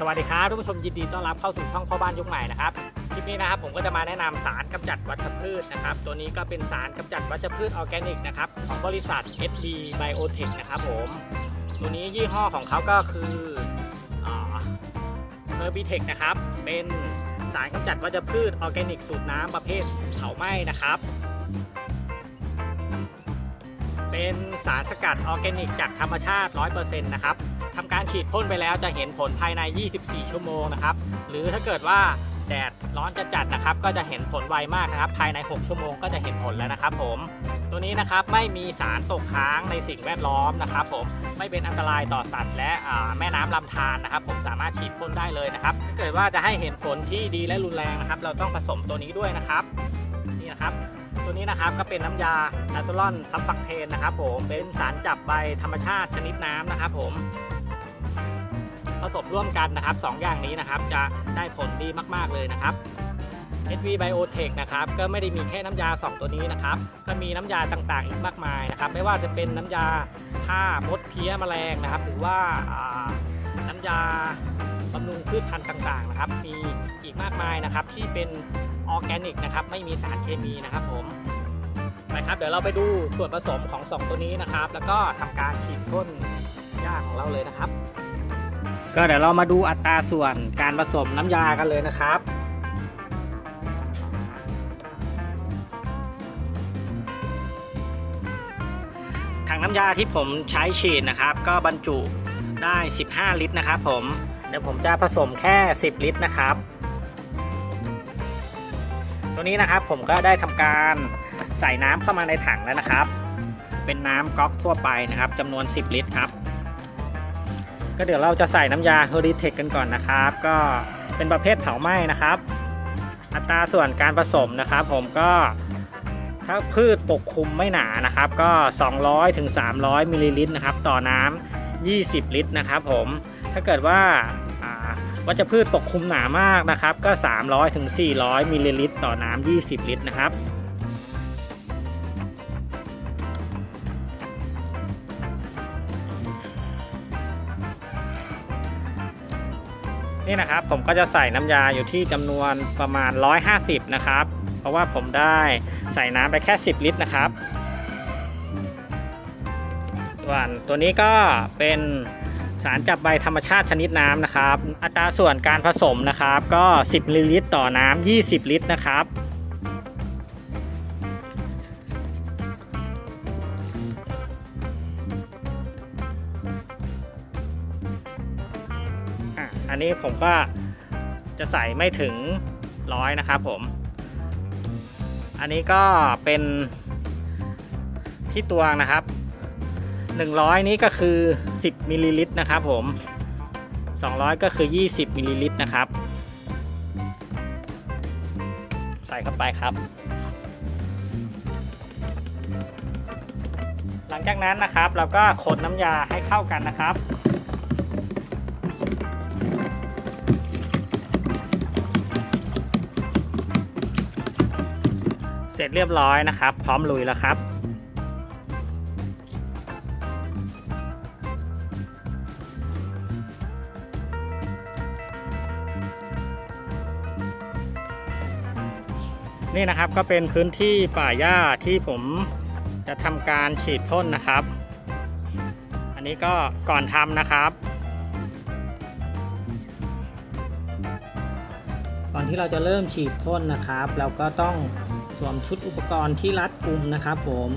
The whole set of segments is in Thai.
สวัสดีครับทุกผู้ชมยินดีต้อนรับเข้าสู่ช่องพ่อบ้านยุคใหม่นะครับคลิปนี้นะครับผมก็จะมาแนะนำสารกำจัดวัชพืชนะครับ ตัวนี้ก็เป็นสารกำจัดวัชพืชออร์แกนิกนะครับของบริษัท SB Biotech นะครับผมตัวนี้ยี่ห้อของเขาก็คือเออร์บิเทคนะครับ เป็นสารกำจัดวัชพืชออร์แกนิกสูตรน้ำประเภทเผาไหม้นะครับ เป็นสารสกัดออร์แกนิกจากธรรมชาติ 100%นะครับ ทำการฉีดพ่นไปแล้วจะเห็นผลภายใน 24 ชั่วโมงนะครับ หรือถ้าเกิดว่าแดดร้อนจัดๆนะครับ ก็จะเห็นผลไวมากนะครับ ภายใน 6 ชั่วโมงก็จะเห็นผลแล้วนะครับ ผม ตัวนี้นะครับไม่มีสารตกค้างในสิ่งแวดล้อมนะครับ ผมไม่เป็นอันตรายต่อสัตว์และแม่น้ำลำธารนะครับ ผมสามารถฉีดพ่นได้เลยนะครับถ้าเกิดว่าจะให้เห็นผลที่ดีและรุนแรงนะครับ เราต้องผสมตัวนี้ด้วยนะครับนี่นะครับตัวนี้นะครับก็เป็นน้ำยาแอตลอนซับฟักเทนนะครับ ผมเป็นสารจับใบธรรมชาติชนิดน้ำนะครับ ผม ผสมร่วมกันนะครับสองอย่างนี้นะครับ จะได้ผลดีมากๆเลยนะครับ SV Biotech นะครับก็ไม่ได้มีแค่น้ำยา 2 ตัวนี้นะครับ ก็มีน้ำยาต่างๆ อีกมากมายนะครับ ไม่ว่าจะเป็นน้ำยาฆ่ามดเพี้ยแมลงนะครับ หรือว่าน้ำยาบำรุงพืชพันธุ์ต่างๆนะครับ มีอีกมากมายนะครับที่เป็นออร์แกนิกนะครับ ไม่มีสารเคมีนะครับผมไปครับ เดี๋ยวเราไปดูส่วนผสมของ 2 ตัวนี้นะครับ แล้วก็ทำการฉีดพ่นหญ้าของเราเลยนะครับ ก็เดี๋ยวเรามาดูอัตราส่วนการผสมน้ำยากันเลยนะครับ ถังน้ำยาที่ผมใช้ฉีดนะครับ ก็บรรจุได้ 15 ลิตรนะครับผม เดี๋ยวผมจะผสมแค่ 10 ลิตรนะครับ ตัวนี้นะครับผมก็ได้ทำการใส่น้ำเข้ามาในถังแล้วนะครับ เป็นน้ำก๊อกทั่วไปนะครับจำนวน 10 ลิตรครับ ก็เดี๋ยวเราจะใส่น้ำยาเฮอริเทคกันก่อนนะครับ ก็เป็นประเภทเผาไหม้นะครับ อัตราส่วนการผสมนะครับ ผมก็ถ้าพืชปกคลุมไม่หนานะครับ ก็ 200ถึง300มิลลิลิตรนะครับ ต่อน้ำ20 ลิตรนะครับ ผมถ้าเกิดว่าวัชพืชปกคลุมหนามากนะครับ ก็ 300ถึง400มิลลิลิตรต่อน้ำ20 ลิตรนะครับ นี่นะครับผมก็จะใส่น้ำยาอยู่ที่จำนวนประมาณ 150 นะครับ เพราะว่าผมได้ใส่น้ำไปแค่ 10 ลิตรนะครับส่วนตัวนี้ก็เป็นสารจับใบธรรมชาติชนิดน้ำนะครับ อัตราส่วนการผสมนะครับ ก็ 10มิลลิลิตรต่อน้ำ20 ลิตรนะครับ อันนี้ผมก็จะใส่ไม่ถึงร้อยนะครับผม อันนี้ก็เป็นที่ตวงนะครับ 100 นี้ก็คือ 10มิลลิลิตรนะครับผม 200 ก็คือ 20มิลลิลิตรนะครับ ใส่เข้าไปครับ หลังจากนั้นนะครับเราก็คนน้ำยาให้เข้ากันนะครับ เสร็จเรียบร้อยนะครับ พร้อมลุยแล้วครับนี่นะครับก็เป็นพื้นที่ป่าหญ้าที่ผมจะทำการฉีดพ่นนะครับ อันนี้ก็ก่อนทำนะครับ ก่อนที่เราจะเริ่มฉีดพ่นนะครับ เราก็ต้อง สวมชุดอุปกรณ์ที่รัดกุมนะครับ ผม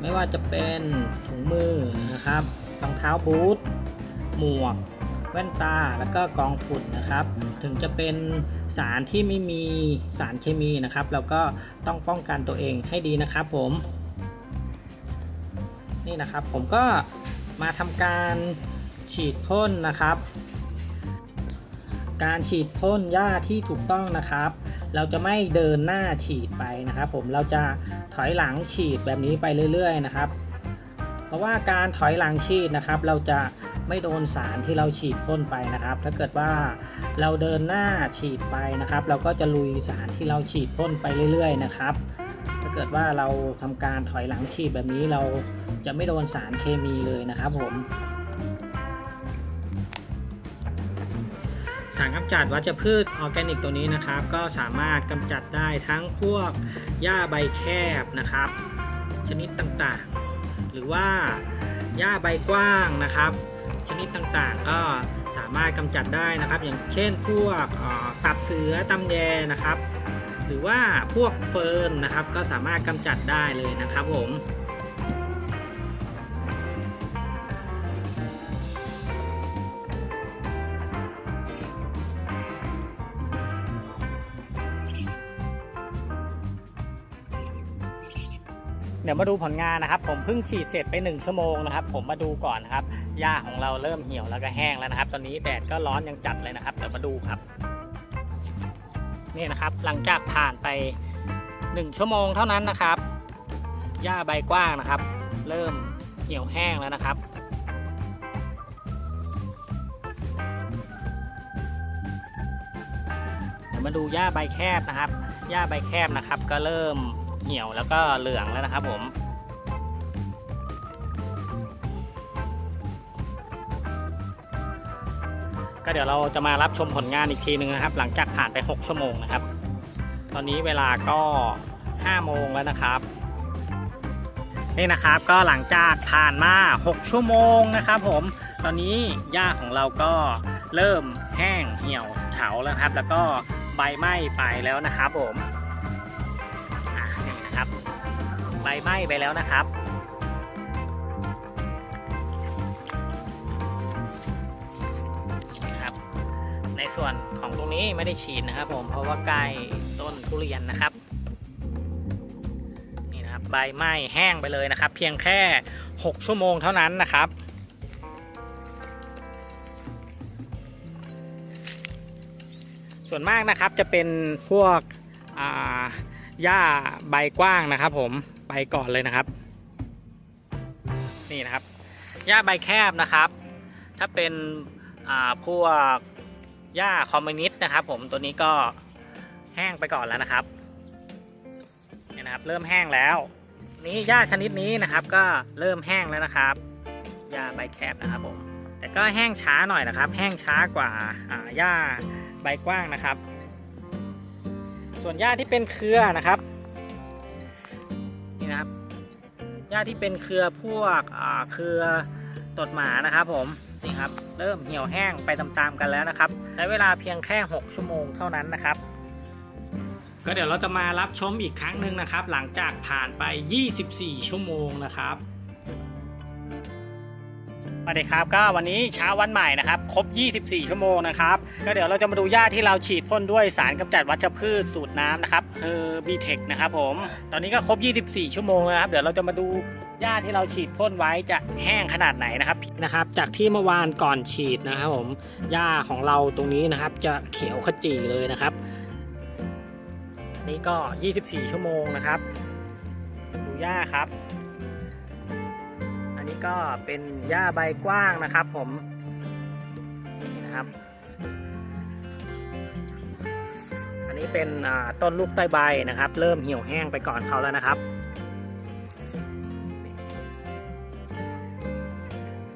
ไม่ว่าจะเป็นถุงมือนะครับรองเท้าบูทหมวก แว่นตาแล้วก็กองฝุ่นนะครับ ถึงจะเป็นสารที่ไม่มีสารเคมีนะครับ เราก็ต้องป้องกันตัวเองให้ดีนะครับ ผม นี่นะครับผมก็มาทำการฉีดพ่นนะครับ การฉีดพ่นหญ้าที่ถูกต้องนะครับ เราจะไม่เดินหน้าฉีดไปนะครับผมเราจะถอยหลังฉีดแบบนี้ไปเรื่อย ๆ นะครับ เพราะว่าการถอยหลังฉีดนะครับ เราจะไม่โดนสารที่เราฉีดพ่นไปนะครับ ถ้าเกิดว่าเราเดินหน้าฉีดไปนะครับ เราก็จะลุยสารที่เราฉีดพ่นไปเรื่อย ๆ นะครับ ถ้าเกิดว่าเราทำการถอยหลังฉีดแบบนี้เราจะไม่โดนสารเคมีเลยนะครับผม สารกำจัดวัชพืชออร์แกนิกตัวนี้นะครับ ก็สามารถกำจัดได้ทั้งพวกหญ้าใบแคบนะครับ ชนิดต่างๆ หรือว่าหญ้าใบกว้างนะครับ ชนิดต่างๆ ก็สามารถกำจัดได้นะครับ อย่างเช่นพวกสับเสือตำแยนะครับ หรือว่าพวกเฟิร์นนะครับ ก็สามารถกำจัดได้เลยนะครับผม เดี๋ยวมาดูผลงานนะครับ ผมเพิ่งฉีดเสร็จไป1ชั่วโมงนะครับ ผมมาดูก่อนนะครับหญ้าของเราเริ่มเหี่ยวแล้วก็แห้งแล้วนะครับ ตอนนี้แดดก็ร้อนยังจัดเลยนะครับเดี๋ยวมาดูครับนี่นะครับ หลังจากผ่านไป 1 ชั่วโมงเท่านั้นนะครับหญ้าใบกว้างนะครับ เริ่มเหี่ยวแห้งแล้วนะครับเดี๋ยวมาดูหญ้าใบแคบนะครับหญ้าใบแคบนะครับ ก็เริ่ม เหี่ยวแล้วก็เหลืองแล้วนะครับผมก็เดี๋ยวเราจะมารับชมผลงานอีกทีหนึ่งนะครับ หลังจากผ่านไป 6 ชั่วโมงนะครับ ตอนนี้เวลาก็ 5 โมงแล้วนะครับ นี่นะครับก็หลังจากผ่านมา 6 ชั่วโมงนะครับ ผม ตอนนี้หญ้าของเราก็เริ่มแห้งเหี่ยวเฉาแล้วครับ แล้วก็ใบไหม้ไปแล้วนะครับผม นะครับใบไหม้ไปแล้วนะครับ ครับ ในส่วนของตรงนี้ไม่ได้ฉีดนะครับ ผมเพราะว่าใกล้ต้นทุเรียนนะครับนี่นะครับใบไหม้แห้งไปเลยนะครับ เพียงแค่ 6 ชั่วโมงเท่านั้นนะครับส่วนมากนะครับจะเป็นพวกอ่า หญ้าใบกว้างนะครับ ผมไปก่อนเลยนะครับ นี่นะครับหญ้าใบแคบนะครับ ถ้าเป็นพวกหญ้าคอมมิวนิสต์นะครับ ผมตัวนี้ก็แห้งไปก่อนแล้วนะครับนี่นะครับ เริ่มแห้งแล้ว นี้หญ้าชนิดนี้นะครับ ก็เริ่มแห้งแล้วนะครับหญ้าใบแคบนะครับผมแต่ก็แห้งช้าหน่อยนะครับ แห้งช้ากว่าหญ้าใบกว้างนะครับ ส่วนหญ้าที่เป็นเครือนะครับนี่นะครับหญ้าที่เป็นเครือพวกอ่าเครือตดหมานะครับผมนี่ครับเริ่มเหี่ยวแห้งไปตามๆกันแล้วนะครับ ใช้เวลาเพียงแค่ 6 ชั่วโมงเท่านั้นนะครับ ก็เดี๋ยวเราจะมารับชมอีกครั้งหนึ่งนะครับ หลังจากผ่านไป 24 ชั่วโมงนะครับ สวัสดีครับก็วันนี้เช้าวันใหม่นะครับครบ 24 ชั่วโมงนะครับก็เดี๋ยวเราจะมาดูหญ้าที่เราฉีดพ่นด้วยสารกำจัดวัชพืชสูตรน้ำนะครับเฮอร์บีเทคนะครับผมตอนนี้ก็ครบ 24 ชั่วโมงแล้วครับ เดี๋ยวเราจะมาดูหญ้าที่เราฉีดพ่นไว้จะแห้งขนาดไหนนะครับนะครับ จากที่เมื่อวานก่อนฉีดนะครับผมหญ้าของเราตรงนี้นะครับ จะเขียวขจีเลยนะครับ นี่ก็ 24 ชั่วโมงนะครับ ดูหญ้าครับ ก็เป็นหญ้าใบกว้างนะครับผมนะครับ อันนี้เป็นต้นลูกใต้ใบนะครับ เริ่มเหี่ยวแห้งไปก่อนเขาแล้วนะครับ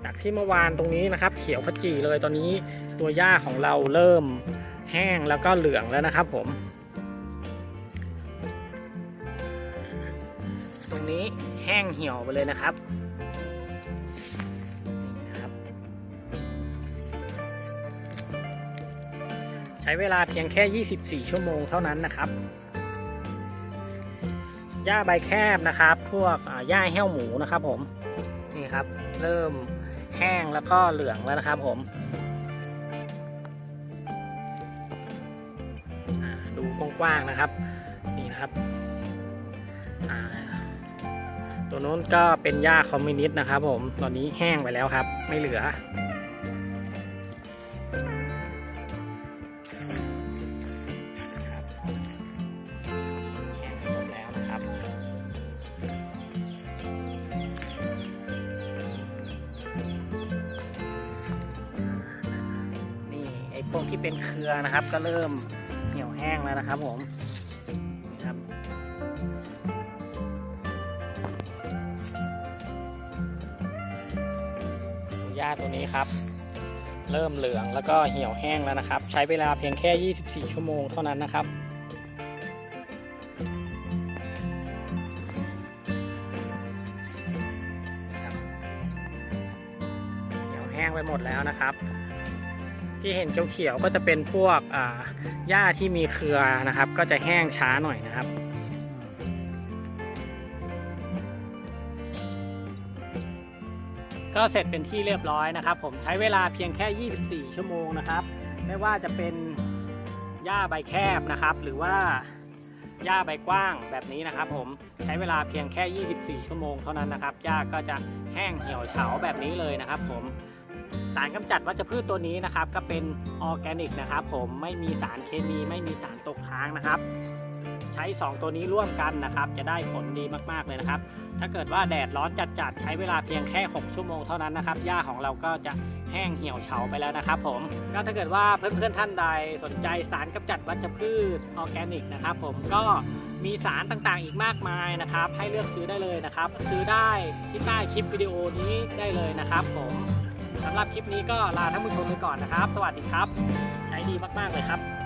จากที่เมื่อวานตรงนี้นะครับ เขียวขจีเลยตอนนี้ตัวหญ้าของเราเริ่มแห้งแล้วก็เหลืองแล้วนะครับผม ตรงนี้แห้งเหี่ยวไปเลยนะครับ ช้เวลาเพียงแค่ 24 ชั่วโมงเท่านั้นนะครับ หญ้าใบแคบนะครับ พวกหญ้าแห้วหมูนะครับผม นี่ครับ เริ่มแห้งแล้วก็เหลืองแล้วนะครับผมดูกว้างๆนะครับ นี่นะครับตัวนู้นก็เป็นหญ้าคอมมิวนิสต์นะครับ ผมตอนนี้แห้งไปแล้วครับ ไม่เหลือ พวกที่เป็นเครือนะครับ ก็เริ่มเหี่ยวแห้งแล้วนะครับผมนี่ครับหญ้าตัวนี้ครับ เริ่มเหลืองแล้วก็เหี่ยวแห้งแล้วนะครับ ใช้เวลาเพียงแค่ 24 ชั่วโมงเท่านั้นนะครับเดี๋ยวแห้งไปหมดแล้วนะครับ ที่เห็นเขียวๆก็จะเป็นพวกอ่าหญ้าที่มีเครือนะครับ ก็จะแห้งช้าหน่อยนะครับก็เสร็จเป็นที่เรียบร้อยนะครับ ผมใช้เวลาเพียงแค่ 24 ชั่วโมงนะครับ ไม่ว่าจะเป็นหญ้าใบแคบนะครับ หรือว่าหญ้าใบกว้างแบบนี้นะครับ ผมใช้เวลาเพียงแค่ 24 ชั่วโมงเท่านั้นนะครับหญ้าก็จะแห้งเหี่ยวเฉาแบบนี้เลยนะครับ ผม สารกำจัดวัชพืชตัวนี้นะครับ ก็เป็นออร์แกนิกนะครับ ผมไม่มีสารเคมีไม่มีสารตกค้างนะครับ ใช้ 2 ตัวนี้ร่วมกันนะครับ จะได้ผลดีมากๆเลยนะครับ ถ้าเกิดว่าแดดร้อนจัดๆใช้เวลาเพียงแค่ 6 ชั่วโมงเท่านั้นนะครับหญ้าของเราก็จะแห้งเหี่ยวเฉาไปแล้วนะครับผมก็ถ้าเกิดว่าเพื่อนๆท่านใดสนใจสารกำจัดวัชพืชออร์แกนิกนะครับ ผมก็มีสารต่างๆอีกมากมายนะครับ ให้เลือกซื้อได้เลยนะครับ ซื้อได้ที่ใต้คลิปวิดีโอนี้ได้เลยนะครับผม สำหรับคลิปนี้ก็ลาท่านผู้ชมไปก่อนนะครับ สวัสดีครับ ใช้ดีมากๆเลยครับ